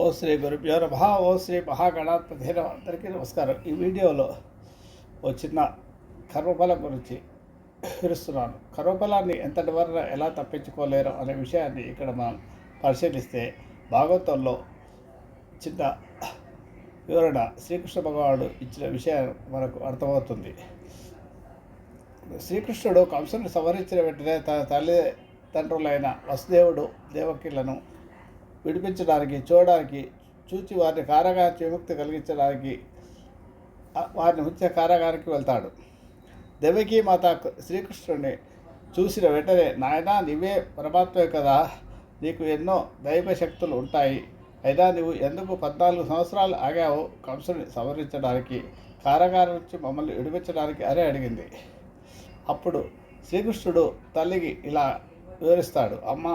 ఓ శ్రీ గురుభ్యో నమ. ఓ శ్రీ మహాగణాధిపతి అందరికీ నమస్కారం. ఈ వీడియోలో ఓ చిన్న కర్మఫలం గురించి వివరిస్తున్నాను. కర్మఫలాన్ని ఎంతటి వరకు ఎలా తప్పించుకోలేరు అనే విషయాన్ని ఇక్కడ మనం పరిశీలిస్తే భాగవతంలో చిన్న వివరణ శ్రీకృష్ణ భగవానుడు ఇచ్చిన విషయం మనకు అర్థమవుతుంది. శ్రీకృష్ణుడు కంసుని సంహరించిన వెంటనే తన తల్లి తండ్రులైన వసుదేవుడు దేవకిలను విడిపించడానికి చూడడానికి చూచి వారిని కారాగార విముక్తి కలిగించడానికి వారిని ఉంచే కారాగారికి వెళ్తాడు. దేవకీ మాత శ్రీకృష్ణుడిని చూసిన వెంటనే నాయనా నీవే పరమాత్మే కదా నీకు ఎన్నో దైవ శక్తులు ఉంటాయి. అయినా నువ్వు ఎందుకు పద్నాలుగు సంవత్సరాలు ఆగావు కంసుని సంహరించడానికి కారాగారం నుంచి మమ్మల్ని విడిపించడానికి? అరే అడిగింది. అప్పుడు శ్రీకృష్ణుడు తల్లికి ఇలా వివరిస్తాడు అమ్మ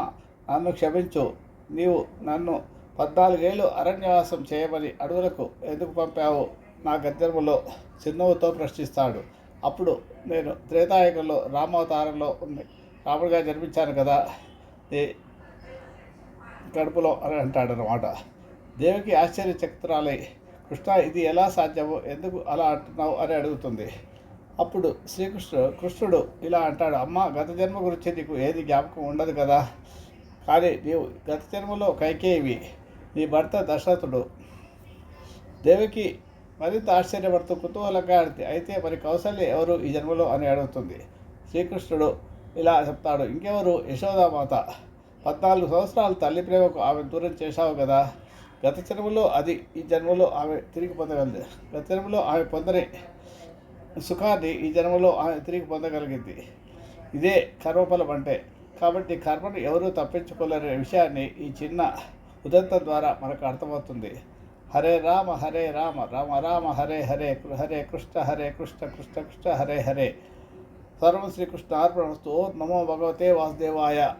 నన్ను క్షమించు. నీవు నన్ను పద్నాలుగేళ్ళు అరణ్యవాసం చేయమని అడవులకు ఎందుకు పంపావు నా గద్దెములో చిన్నవుతో ప్రశ్నిస్తాడు. అప్పుడు నేను త్రేతాయుగంలో రామావతారంలో ఉంది రాముడిగా జన్మించాను కదా కడుపులో అని అంటాడు అనమాట దేవికి ఆశ్చర్యచక్రాలై కృష్ణ ఇది ఎలా సాధ్యమో ఎందుకు అలా అంటున్నావు అని అడుగుతుంది. అప్పుడు శ్రీకృష్ణుడు కృష్ణుడు ఇలా అంటాడు అమ్మ గత జన్మ గురించి నీకు ఏది జ్ఞాపకం ఉండదు కదా? కానీ నీవు గత జన్మలో కైకేయివి. నీ భర్త దశరథుడు దేవికి మరింత ఆశ్చర్యపడుతూ కుతూహలంగా అడితే అయితే మరి కౌసల్య ఎవరు ఈ జన్మలో అని అడుగుతుంది. శ్రీకృష్ణుడు ఇలా చెప్తాడు ఇంకెవరు? యశోదామాత పద్నాలుగు సంవత్సరాలు తల్లి ప్రేమకు ఆమె దూరం చేశావు కదా. గత జన్మలో అది ఈ జన్మలో ఆమె తిరిగి పొందగలదు గత జన్మలో ఆమె పొందని సుఖాన్ని ఈ జన్మలో ఆమె తిరిగి పొందగలిగింది. ఇదే కర్మఫలం అంటే. కాబట్టి కర్మను ఎవరూ తప్పించుకోలేని విషయాన్ని ఈ చిన్న ఉదంతం ద్వారా మనకు అర్థమవుతుంది. హరే రామ హరే రామ రామ రామ హరే హరే హరే కృష్ణ హరే కృష్ణ కృష్ణ కృష్ణ హరే హరే. సర్వం శ్రీకృష్ణ అర్పణ నమో భగవతే వాసుదేవాయ.